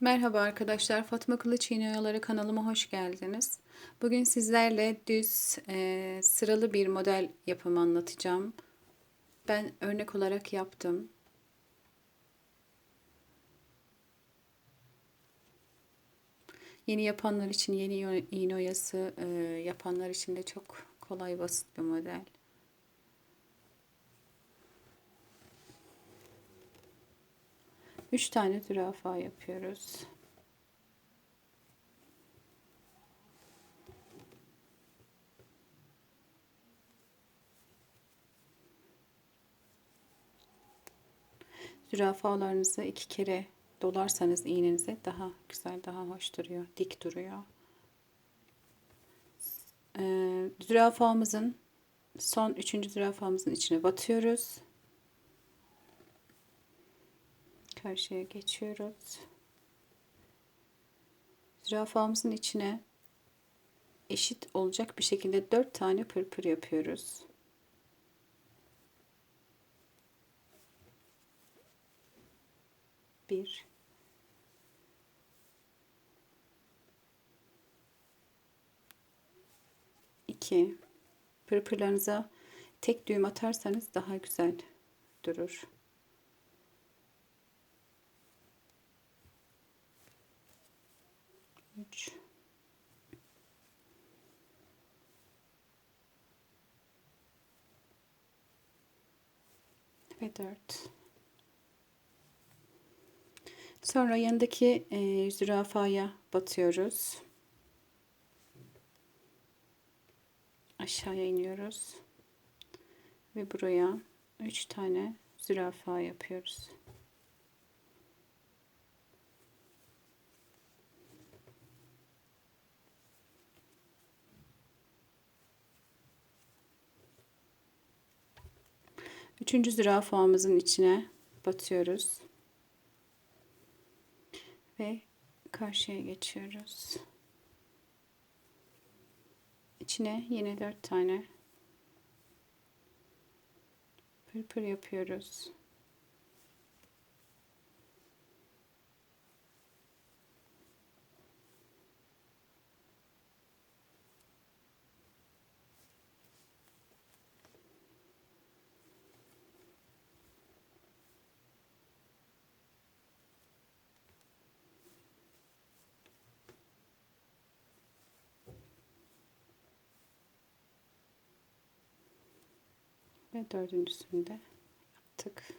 Merhaba arkadaşlar, Fatma Kılıç İğne Oyaları kanalıma hoş geldiniz. Bugün sizlerle düz e, sıralı bir model yapımı anlatacağım. Ben örnek olarak yaptım. Yeni yapanlar için yeni iğne oyası, e, yapanlar için de çok kolay basit bir model. Üç tane zürafa yapıyoruz. Zürafalarınızı iki kere dolarsanız iğnenize daha güzel, daha hoş duruyor, dik duruyor. Ee, zürafamızın son üçüncü zürafamızın içine batıyoruz. Karşıya geçiyoruz. Zürafamızın içine eşit olacak bir şekilde dört tane pırpır yapıyoruz. Bir, iki, pırpırlarınıza tek düğüm atarsanız daha güzel durur. 3 ve 4 sonra yanındaki e, zürafaya batıyoruz. Aşağıya iniyoruz. Ve buraya 3 tane zürafa yapıyoruz Üçüncü zürafamızın içine batıyoruz. Ve karşıya geçiyoruz. İçine yine dört tane pırpır yapıyoruz. Ve dördüncüsünü de yaptık.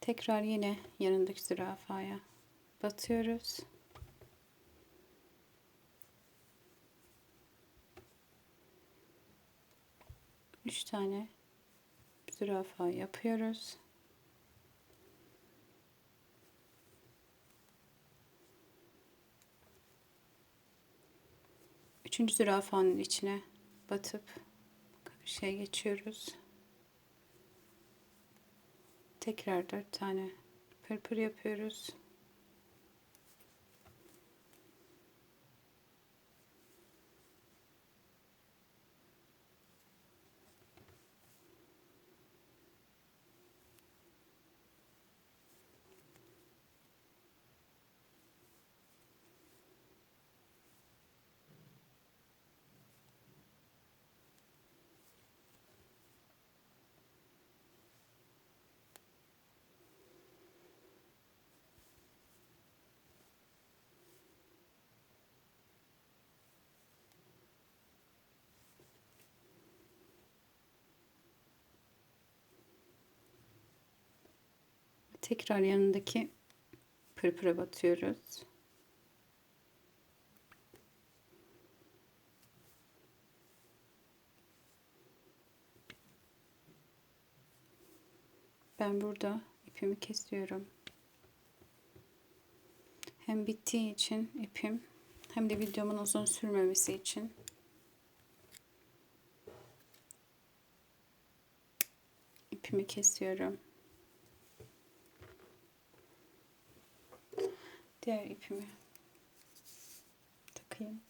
Tekrar yine yanındaki zürafaya batıyoruz. Üç tane zürafa yapıyoruz. Üçüncü zürafanın içine batıp karşıya geçiyoruz. Tekrar dört tane pırpır yapıyoruz. Tekrar yanındaki pırpıra batıyoruz. Ben burada ipimi kesiyorum. Hem bittiği için ipim hem de videomun uzun sürmemesi için ipimi kesiyorum. diğer ipimi takayım.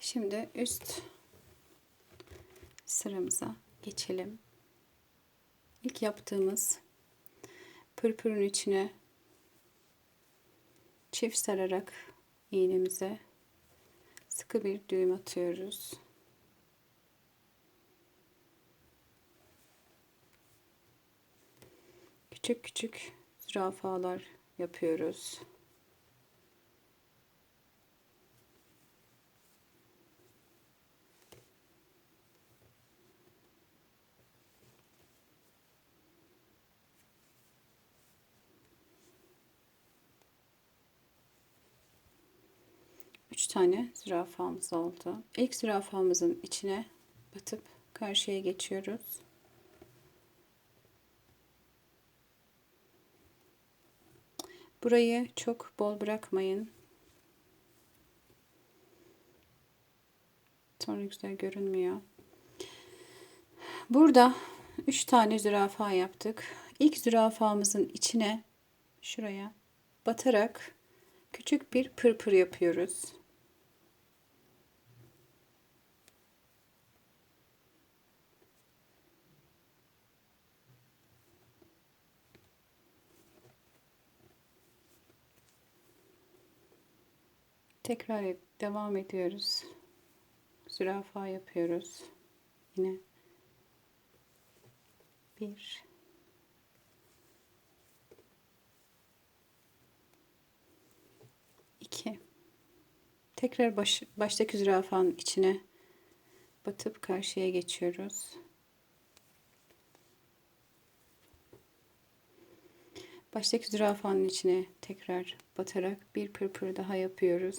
Şimdi üst sıramıza geçelim. İlk yaptığımız pırpırın içine çift sararak iğnemize sıkı bir düğüm atıyoruz. Küçük küçük zürafalar yapıyoruz. Üç tane zürafamız oldu. İlk zürafamızın içine batıp karşıya geçiyoruz. Burayı çok bol bırakmayın. Sonra güzel görünmüyor. Burada 3 tane zürafa yaptık. İlk zürafamızın içine şuraya batarak küçük bir pırpır yapıyoruz. Tekrar devam ediyoruz. Zürafa yapıyoruz. Yine bir iki tekrar baş, baştaki zürafanın içine batıp karşıya geçiyoruz. Baştaki zürafanın içine tekrar batarak bir pırpır daha yapıyoruz.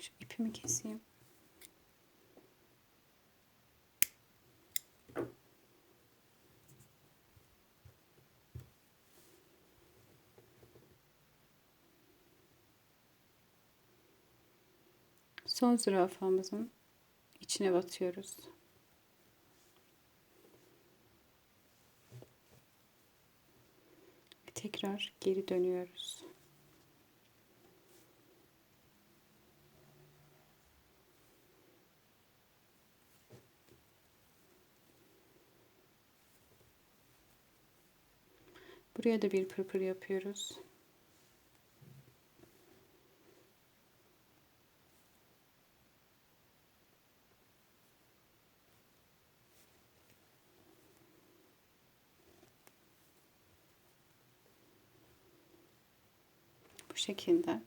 Şu ipimi keseyim. Son zürafamızın içine batıyoruz. Tekrar geri dönüyoruz. Buraya da bir pırpır yapıyoruz. Şekilde.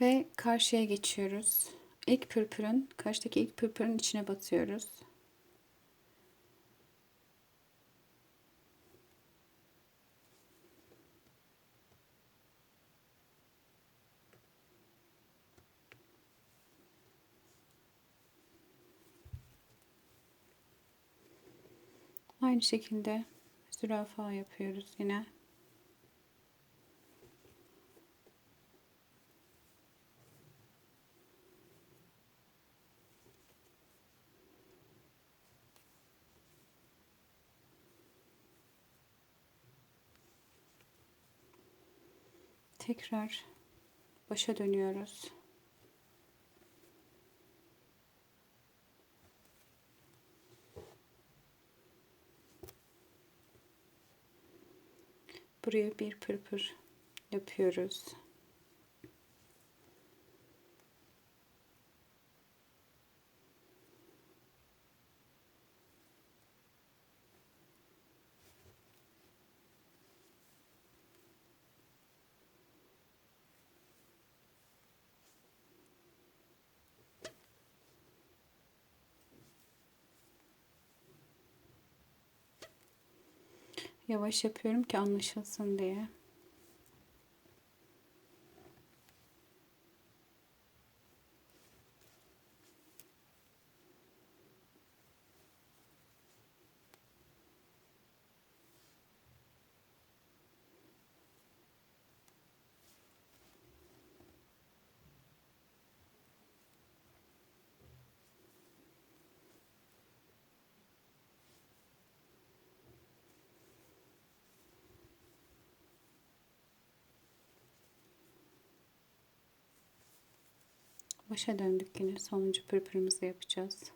Ve karşıya geçiyoruz. İlk pırpırın, karşıdaki ilk pırpırın içine batıyoruz. Aynı şekilde zürafa yapıyoruz yine. Tekrar başa dönüyoruz. Buraya bir pırpır yapıyoruz. Yavaş yapıyorum ki anlaşılsın diye. Başa döndük yine. Sonuncu pırpırımızı yapacağız.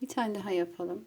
Bir tane daha yapalım.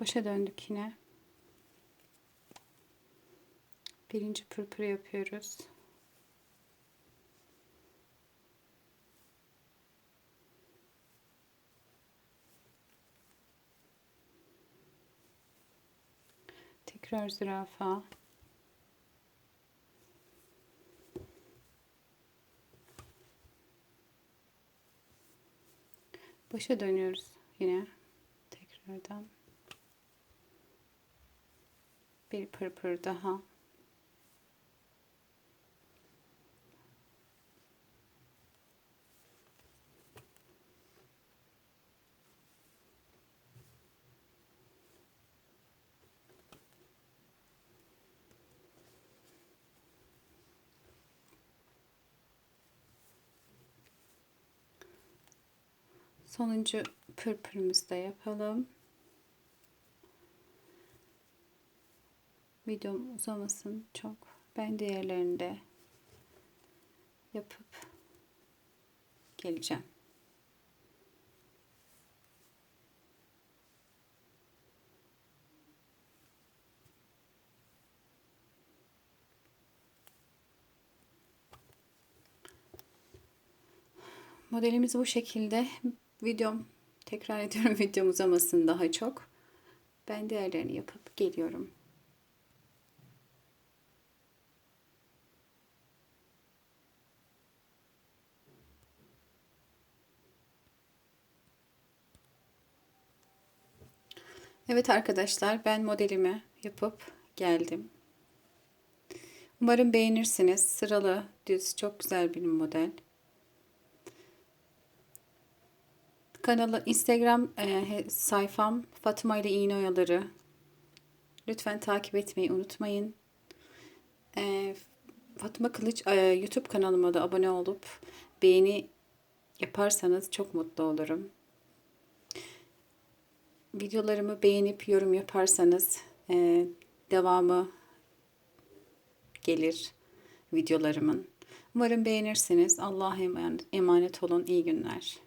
Başa döndük yine. Birinci pırpır yapıyoruz. Tekrar zürafa. Başa dönüyoruz yine tekrardan. Bir pırpır daha. Sonuncu pırpırımızı da yapalım. Videom uzamasın çok. Ben diğerlerini de yapıp geleceğim. Modelimiz bu şekilde. Videom tekrar ediyorum videom uzamasın daha çok. Ben diğerlerini yapıp geliyorum. Evet arkadaşlar ben modelimi yapıp geldim. Umarım beğenirsiniz. Sıralı, düz, çok güzel bir model. Kanalı Instagram e, sayfam Fatma ile İğne Oyaları. Lütfen takip etmeyi unutmayın. E, Fatma Kılıç e, YouTube kanalıma da abone olup beğeni yaparsanız çok mutlu olurum. Videolarımı beğenip yorum yaparsanız e, devamı gelir videolarımın. Umarım beğenirsiniz. Allah'a emanet olun. İyi günler.